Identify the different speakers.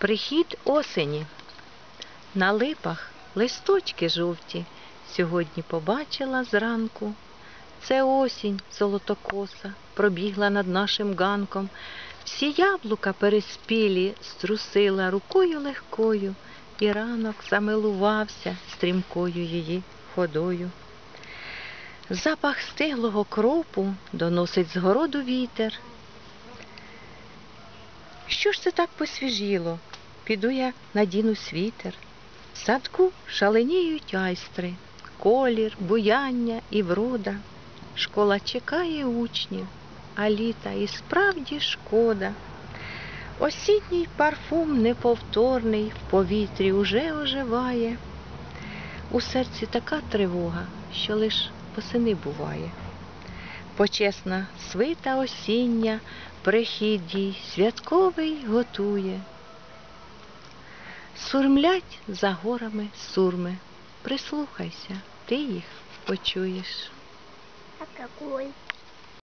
Speaker 1: Прихід осені. На липах листочки жовті. Сьогодні побачила зранку. Це осінь золотокоса пробігла над нашим ганком. Всі яблука переспілі струсила рукою легкою, і ранок замилувався стрімкою її ходою. Запах стиглого кропу доносить з городу вітер. Що ж це так посвіжіло? Піду я надіну світер. В садку шаленіють айстри, колір, буяння і врода. Школа чекає учнів, а літа і справді шкода. Осінній парфум неповторний в повітрі уже оживає. У серці така тривога, що лиш восени буває. Почесна свита осіння, прихід їй святковий готує. Сурмлять за горами сурми. Прислухайся, ти їх почуєш.
Speaker 2: А какой?